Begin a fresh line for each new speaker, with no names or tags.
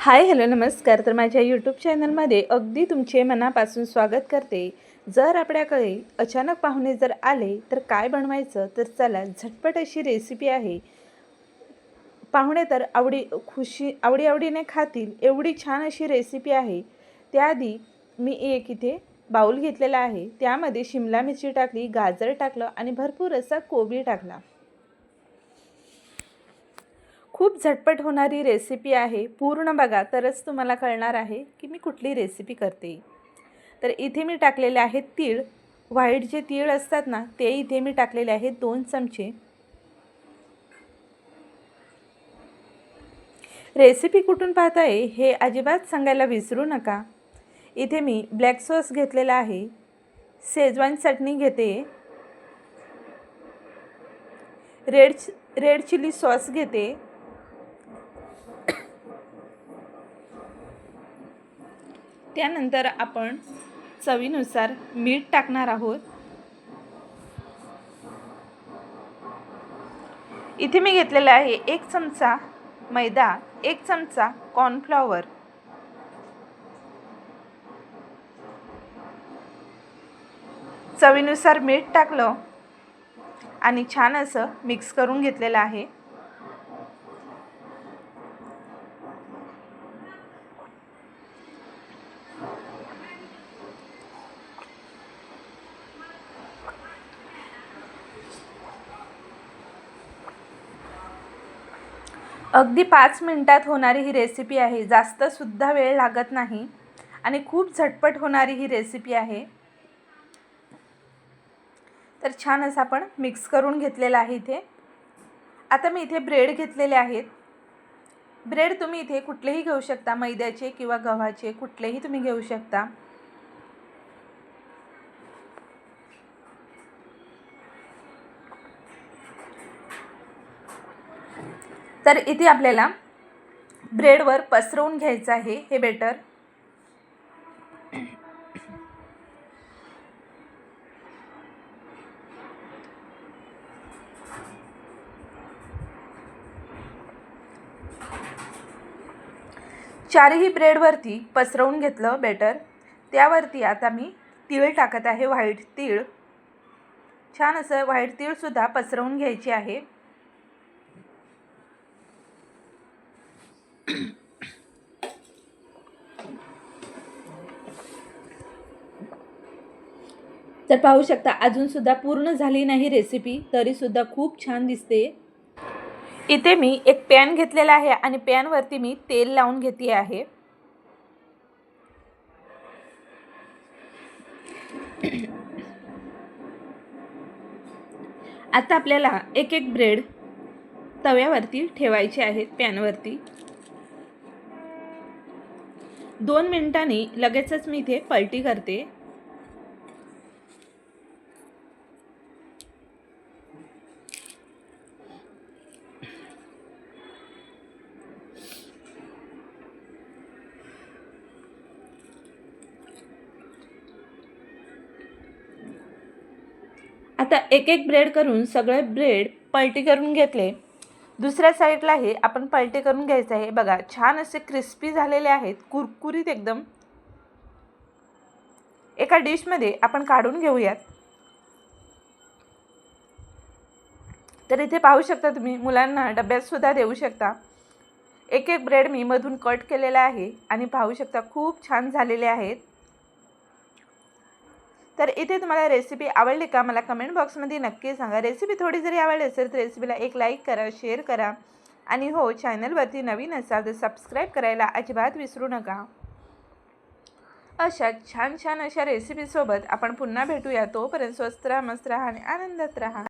Hi hello नमस्कार. तर माझ्या यूट्यूब चॅनलमध्ये अगदी तुमचे मनापासून स्वागत करते. जर आपल्याकडे अचानक पाहुणे जर आले तर काय बनवायचं? तर चला झटपट अशी रेसिपी आहे. पाहुणे तर आवडी खुशी आवडी आवडीने खातील एवढी छान अशी रेसिपी आहे. त्याआधी मी एक इथे बाऊल घेतलेला आहे. त्यामध्ये शिमला मिरची टाकली गाजर टाकलं आणि भरपूर असा कोबी टाकला. खूप झटपट होणारी रेसिपी आहे. पूर्ण बघा तरच तुम्हाला कळणार आहे की मी कुठली रेसिपी करते. तर इथे मी टाकलेले आहेत तीळ. व्हाईट जे तीळ असतात ना ते इथे मी टाकलेले आहेत दोन चमचे. रेसिपी कुठून पाहताय हे अजिबात सांगायला विसरू नका. इथे मी ब्लॅक सॉस घेतलेला आहे. शेजवान चटणी घेते. रेड रेड चिली सॉस घेते. त्यानंतर आपण चवीनुसार मीठ टाकणार आहोत. इथे मी घेतलेला आहे एक चमचा मैदा एक चमचा कॉर्नफ्लॉवर चवीनुसार मीठ टाकलं आणि छान असं मिक्स करून घेतलेलं आहे. अगदी पाच मिनटात होणारी ही रेसिपी आहे. जास्तसुद्धा वेळ लागत नाही आणि खूप झटपट होणारी ही रेसिपी आहे. तर छान असं आपण मिक्स करून घेतलेलं आहे इथे. आता मी इथे ब्रेड घेतलेले आहेत. ब्रेड तुम्ही इथे कुठलेही घेऊ शकता. मैद्याचे किंवा गव्हाचे कुठलेही तुम्ही घेऊ शकता. तर इथे आपल्याला ब्रेडवर पसरवून घ्यायचं आहे. हे बेटर. चारही ब्रेडवरती पसरवून घेतलं बेटर. त्यावरती आता मी तीळ टाकत आहे. व्हाईट तीळ. छान असं व्हाईट तीळसुद्धा पसरवून घ्यायची आहे. तर पाहू शकता अजूनसुद्धा पूर्ण झाली नाही रेसिपी तरीसुद्धा खूप छान दिसते. इथे मी एक पॅन घेतलेला आहे आणि पॅनवरती मी तेल लावून घेते आहे. आता आपल्याला एक एक ब्रेड तव्यावरती ठेवायचे आहेत पॅनवरती दोन मिनिटांनी लगेचच मी इथे पलटी करते. आता एक एक ब्रेड करून सगळे ब्रेड पलटी करून घेतले. दुसऱ्या साईडला हे आपण पलटी करून घ्यायचं आहे. बघा छान असे क्रिस्पी झालेले आहेत. कुरकुरीत एकदम. एका डिशमध्ये आपण काढून घेऊयात. तर इथे पाहू शकता तुम्ही मुलांना डब्यातसुद्धा देऊ शकता. एक एक ब्रेड मी मधून कट केलेला आहे आणि पाहू शकता खूप छान झालेले आहेत. तर इथे तुम्हाला रेसिपी आवडली का मला कमेंट बॉक्समध्ये नक्की सांगा. रेसिपी थोडी जरी आवडली असेल तर रेसिपीला एक लाईक करा शेअर करा. आणि हो चॅनलवरती नवीन असाल तर सबस्क्राईब करायला अजिबात विसरू नका. अशा छान छान अशा रेसिपीसोबत आपण पुन्हा भेटूया. तोपर्यंत स्वस्त राहा मस्त राहा आणि आनंदात राहा.